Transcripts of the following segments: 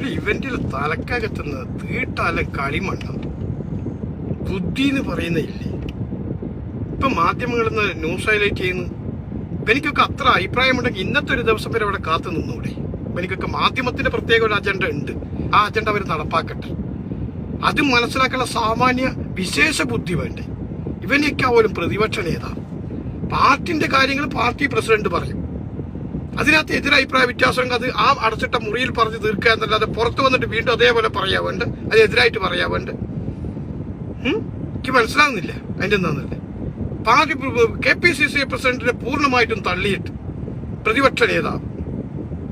ഒരു ഇവന്റിൽ തലക്കകത്തുന്ന തീട്ടാല കളിമണ്ണം. ബുദ്ധി എന്ന് പറയുന്നില്ലേ ഇപ്പൊ മാധ്യമങ്ങളിൽ ന്യൂസ് ഹൈലൈറ്റ് ചെയ്യുന്നു. എനിക്കൊക്കെ അത്ര അഭിപ്രായമുണ്ടെങ്കിൽ ഇന്നത്തെ ഒരു ദിവസം വരെ അവിടെ കാത്തു നിന്നൂടെ. എനിക്കൊക്കെ മാധ്യമത്തിന്റെ പ്രത്യേക ഒരു അജണ്ട ഉണ്ട്. ആ അജണ്ട അവർ നടപ്പാക്കട്ടെ. അത് മനസ്സിലാക്കാനുള്ള സാമാന്യ വിശേഷ ബുദ്ധി വേണ്ടേ? ഇവനൊക്കെ പോലും പ്രതിപക്ഷ നേതാവ് പാർട്ടിന്റെ കാര്യങ്ങൾ പാർട്ടി പ്രസിഡന്റ് പറയും. അതിനകത്ത് എതിരഭിപ്രായ വ്യത്യാസം അത് ആ അടച്ചിട്ട മുറിയിൽ പറഞ്ഞ് തീർക്കുക എന്നല്ലാതെ പുറത്തു വന്നിട്ട് വീണ്ടും അതേപോലെ പറയാവുണ്ട്. വേണ്ട അത് എതിരായിട്ട് പറയാവുണ്ട്. വേണ്ട എനിക്ക് മനസ്സിലാകുന്നില്ല അതിന്റെ എന്താന്നില്ല? Party K P C C പ്രസിഡന്റിനെ പൂർണമായിട്ടും തള്ളിയിട്ട് പ്രതിപക്ഷ നേതാവ്.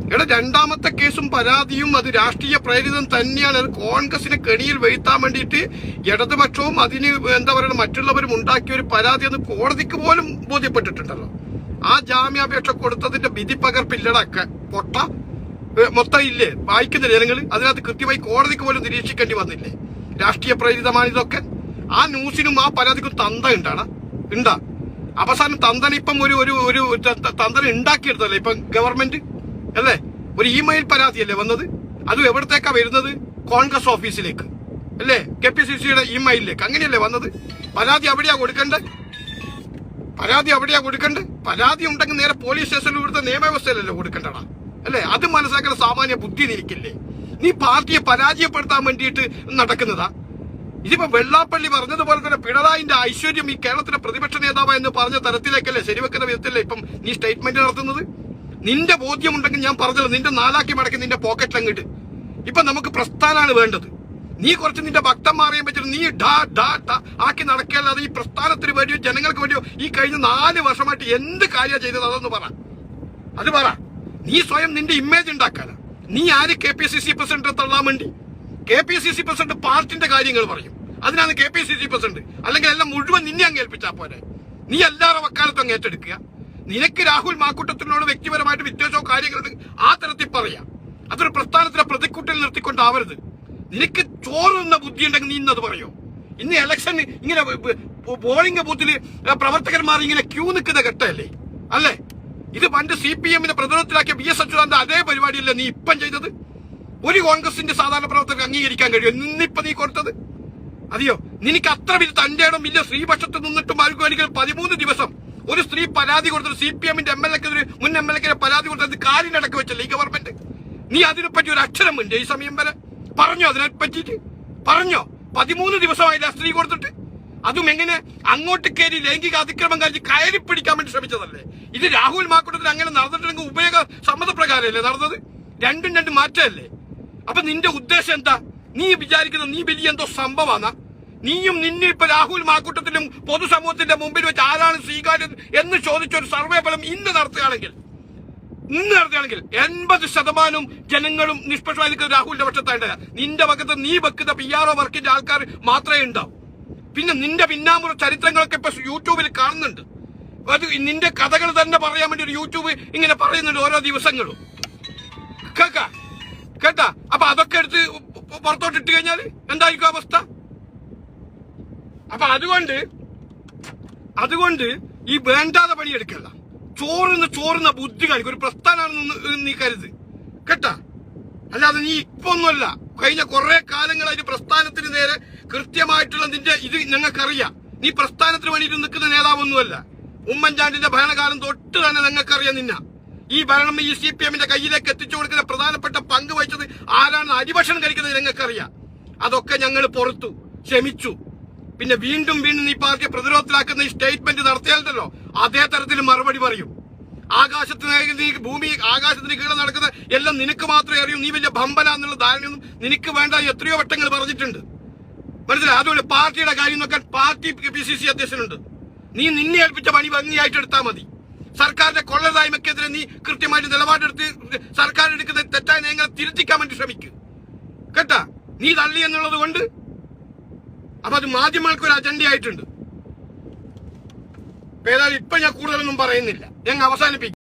ഇവിടെ രണ്ടാമത്തെ കേസും പരാതിയും അത് രാഷ്ട്രീയ പ്രേരിതം തന്നെയാണ്. അത് കോൺഗ്രസിനെ കെണിയിൽ വീഴ്ത്താൻ വേണ്ടിയിട്ട് ഇടതുപക്ഷവും അതിന് എന്താ പറയുക മറ്റുള്ളവരും ഉണ്ടാക്കിയ ഒരു പരാതി എന്ന് കോടതിക്ക് പോലും ബോധ്യപ്പെട്ടിട്ടുണ്ടല്ലോ. ആ ജാമ്യാപേക്ഷ കൊടുത്തതിന്റെ വിധി പകർപ്പില്ലടക്ക. പൊട്ട. മൊത്തം ഇല്ലേ? വായിക്കുന്ന ജനങ്ങൾ അതിനകത്ത് കൃത്യമായി കോടതിക്ക് പോലും നിരീക്ഷിക്കേണ്ടി വന്നില്ലേ? രാഷ്ട്രീയ പ്രേരിതമാണിതൊക്കെ ആ ന്യൂസിനും ആ പരാതിക്കും തന്ത ഉണ്ടാണ്. ഉണ്ടാ. അവസാനം തന്തന ഇപ്പം ഒരു ഒരു ഒരു തന്തന ഉണ്ടാക്കിയെടുത്തല്ലേ ഇപ്പം ഗവൺമെന്റ്? അല്ലേ? ഒരു ഇമെയിൽ പരാതിയല്ലേ വന്നത്? അതും എവിടത്തേക്കാ വരുന്നത്? കോൺഗ്രസ് ഓഫീസിലേക്ക്. അല്ലേ? കെ പി സി സിയുടെ ഇമെയിലിലേക്ക്. അങ്ങനെയല്ലേ വന്നത്? പരാതി അവിടെയാ കൊടുക്കണ്ടേ പരാതി അവിടെയാ കൊടുക്കണ്ട്? പരാതി ഉണ്ടെങ്കിൽ നേരെ പോലീസ് സ്റ്റേഷനിൽ ഇവിടുത്തെ നിയമവ്യവസ്ഥയിലല്ലേ കൊടുക്കണ്ടടാ? അല്ലേ? അത് മനസ്സിലാക്കുന്ന സാമാന്യ ബുദ്ധി നിൽക്കില്ലേ നീ പാർട്ടിയെ പരാജയപ്പെടുത്താൻ വേണ്ടിയിട്ട് നടക്കുന്നതാ. ഇതിപ്പോ വെള്ളാപ്പള്ളി പറഞ്ഞതുപോലെ തന്നെ പിണറായിന്റെ ഐശ്വര്യം ഈ കേരളത്തിലെ പ്രതിപക്ഷ നേതാവ് എന്ന് പറഞ്ഞ തരത്തിലേക്കല്ലേ ശരിവെക്കുന്ന വിധത്തിലല്ലേ ഇപ്പം നീ സ്റ്റേറ്റ്മെന്റ് നടത്തുന്നത്? നിന്റെ ബോധ്യമുണ്ടെങ്കിൽ ഞാൻ പറഞ്ഞല്ലോ നിന്റെ നാലാക്കി മടക്കി നിന്റെ പോക്കറ്റിൽ അങ്ങിട്ട് ഇപ്പൊ നമുക്ക് പ്രസ്ഥാനാണ് വേണ്ടത്. നീ കുറച്ച് നിന്റെ ഭക്തന്മാരെയും വെച്ചിട്ട് നീ ഡാ ഡാ ഡാ ആക്കി നടക്കല്ലാതെ ഈ പ്രസ്ഥാനത്തിന് വേണ്ടിയോ ജനങ്ങൾക്ക് വേണ്ടിയോ ഈ കഴിഞ്ഞ നാല് വർഷമായിട്ട് എന്ത് കാര്യമാണ് ചെയ്തത് അതൊന്ന് പറ. അത് പറ. നീ സ്വയം നിന്റെ ഇമേജ് ഉണ്ടാക്കാനാ. നീ ആര് K P C C president തള്ളാൻ വേണ്ടി? K P C C president പാർട്ടിന്റെ കാര്യങ്ങൾ പറയും. അതിനാണ് K P C C president. അല്ലെങ്കിൽ എല്ലാം മുഴുവൻ നിന്നെ അങ്ങ് ഏൽപ്പിച്ചാ പോരെ. നീ എല്ലാവരുടെ വക്കാലത്തും അങ്ങ് ഏറ്റെടുക്കുക. നിനക്ക് രാഹുൽ മാക്കൂട്ടത്തിനോട് വ്യക്തിപരമായിട്ട് വിദ്വേഷമോ കാര്യങ്ങളുണ്ട് ആ തരത്തിൽ പറയാം. അതൊരു പ്രസ്ഥാനത്തിലെ പ്രതിക്കൂട്ടിൽ നിർത്തിക്കൊണ്ടാവരുത്. നിനക്ക് ചോറുന്ന ബുദ്ധി ഉണ്ടെങ്കിൽ നീ ഇന്നത് പറയോ. ഇന്ന് ഇലക്ഷൻ ഇങ്ങനെ പോളിംഗ് ബൂത്തിൽ പ്രവർത്തകന്മാർ ഇങ്ങനെ ക്യൂ നിൽക്കുന്ന ഘട്ടമല്ലേ? അല്ലേ? ഇത് പണ്ട് സി പി എമ്മിനെ പ്രതിരോധത്തിലാക്കിയ ബി എസ് അച്യുതാന്ത അതേ പരിപാടിയല്ലേ നീ ഇപ്പം ചെയ്തത്? ഒരു കോൺഗ്രസിന്റെ സാധാരണ പ്രവർത്തകർക്ക് അംഗീകരിക്കാൻ കഴിയും നിന്നിപ്പോ നീ കൊടുത്തത്? അതെയോ? നിനക്ക് അത്ര വലിയ തന്റെ ഇടം വലിയ സ്ത്രീപക്ഷത്ത് നിന്നിട്ടും ആർക്കും പതിമൂന്ന് ദിവസം ഒരു സ്ത്രീ പരാതി കൊടുത്തത് സി പി എമ്മിന്റെ എം എൽ എക്കെതിരെ മുൻ എം എൽ എക്കെതിരെ പരാതി കൊടുത്തത് കാലിനടക്ക് വെച്ചല്ലേ ഈ ഗവൺമെന്റ് നീ അതിനെപ്പറ്റി ഒരു അക്ഷരം ഉണ്ട് ഈ സമയം വരെ? പറഞ്ഞോ അതിനെ പറ്റിയിട്ട് പറഞ്ഞോ? പതിമൂന്ന് ദിവസമായില്ല സ്ത്രീ കൊടുത്തിട്ട്. അതും എങ്ങനെ അങ്ങോട്ട് കയറി ലൈംഗിക അതിക്രമം കഴിച്ച് കയറി പിടിക്കാൻ വേണ്ടി ശ്രമിച്ചതല്ലേ? ഇത് രാഹുൽ മാക്കൂട്ടത്തിൽ അങ്ങനെ നടന്നിട്ടുണ്ടെങ്കിൽ ഉപയോഗ സമ്മതപ്രകാരമല്ലേ നടന്നത്? രണ്ടും രണ്ടും മാറ്റമല്ലേ? അപ്പൊ നിന്റെ ഉദ്ദേശം എന്താ? നീ വിചാരിക്കുന്ന നീ വലിയ എന്തോ സംഭവമാണ് നീയും നിന്നെ ഇപ്പൊ രാഹുൽ മാക്കൂട്ടത്തിലും പൊതുസമൂഹത്തിന്റെ മുമ്പിൽ വെച്ച് ആരാണ് സ്വീകാര്യം എന്ന് ചോദിച്ച ഒരു സർവേ ഫലം ഇന്ന് നടത്തുകയാണെങ്കിൽ ഇന്ന് നടത്തുകയാണെങ്കിൽ എൺപത് ശതമാനം ജനങ്ങളും നിഷ്പക്ഷമായി നിൽക്കുന്ന രാഹുലിന്റെ പക്ഷത്തായിട്ട് നിന്റെ വകത്ത് നീ വെക്കുന്ന പി ആർ ഒ വർക്കിന്റെ ആൾക്കാർ മാത്രമേ ഉണ്ടാവും. പിന്നെ നിന്റെ പിന്നാമ്പുറ ചരിത്രങ്ങളൊക്കെ ഇപ്പൊ യൂട്യൂബിൽ കാണുന്നുണ്ട്. അത് നിന്റെ കഥകൾ തന്നെ പറയാൻ വേണ്ടി ഒരു യൂട്യൂബ് ഇങ്ങനെ പറയുന്നുണ്ട് ഓരോ ദിവസങ്ങളും. കേക്ക? കേട്ടാ? അപ്പൊ അതൊക്കെ എടുത്ത് പുറത്തോട്ട് ഇട്ട് കഴിഞ്ഞാൽ എന്തായിരിക്കും അവസ്ഥ? അപ്പൊ അതുകൊണ്ട് അതുകൊണ്ട് ഈ വേണ്ടാതെ പണിയെടുക്കല്ല ചോറുന്ന ചോറുന്ന ബുദ്ധി കാണിക്കും. ഒരു പ്രസ്ഥാനമാണെന്ന് നീ കരുത് കേട്ടാ? അല്ലാതെ നീ ഇപ്പൊ ഒന്നുമല്ല കഴിഞ്ഞ കുറെ കാലങ്ങളായിട്ട് പ്രസ്ഥാനത്തിന് നേരെ കൃത്യമായിട്ടുള്ള നിന്റെ ഇത് ഞങ്ങൾക്കറിയാം. നീ പ്രസ്ഥാനത്തിന് വേണ്ടിയിട്ട് നിൽക്കുന്ന നേതാവൊന്നുമല്ല. ഉമ്മൻചാണ്ടിന്റെ ഭരണകാലം തൊട്ട് തന്നെ ഞങ്ങൾക്കറിയാം നിന്ന. ഈ ഭരണം ഈ സി പി എമ്മിന്റെ കയ്യിലേക്ക് എത്തിച്ചു കൊടുക്കുന്ന പ്രധാനപ്പെട്ട പങ്ക് വഹിച്ചത് ആരാണ് അരിഭക്ഷണം കഴിക്കുന്നത് ഞങ്ങൾക്കറിയാം. അതൊക്കെ ഞങ്ങൾ പുറത്തു ക്ഷമിച്ചു. പിന്നെ വീണ്ടും വീണ്ടും നീ പാർട്ടിയെ പ്രതിരോധത്തിലാക്കുന്ന ഈ സ്റ്റേറ്റ്മെന്റ് നടത്തിയാലല്ലോ അതേ തരത്തിൽ മറുപടി പറയും. ആകാശത്തിന് ഭൂമി ആകാശത്തിന് കീഴിൽ നടക്കുന്ന എല്ലാം നിനക്ക് മാത്രമേ അറിയൂ. നീ വലിയ ഭമ്പന എന്നുള്ള ധാരണയൊന്നും നിനക്ക് വേണ്ട എത്രയോ വട്ടങ്ങൾ പറഞ്ഞിട്ടുണ്ട്. മനസ്സിലായി? അതുപോലെ പാർട്ടിയുടെ കാര്യം നോക്കാൻ പാർട്ടി പി സി സി അധ്യക്ഷനുണ്ട്. നീ നിന്നെ ഏൽപ്പിച്ച പണി ഭംഗിയായിട്ട് എടുത്താൽ മതി. സർക്കാരിന്റെ കൊള്ളതായ്മക്കെതിരെ നീ കൃത്യമായിട്ട് നിലപാടെടുത്ത് സർക്കാർ എടുക്കുന്ന തെറ്റായ നയങ്ങളെ തിരുത്തിക്കാൻ വേണ്ടി ശ്രമിക്കും. കേട്ടാ? നീ തള്ളി എന്നുള്ളത് കൊണ്ട്? അപ്പൊ അത് മാധ്യമങ്ങൾക്ക് ഒരു അജണ്ടയായിട്ടുണ്ട് ഏതായാലും ഇപ്പൊ ഞാൻ കൂടുതലൊന്നും പറയുന്നില്ല. ഞങ്ങൾ അവസാനിപ്പിക്കും.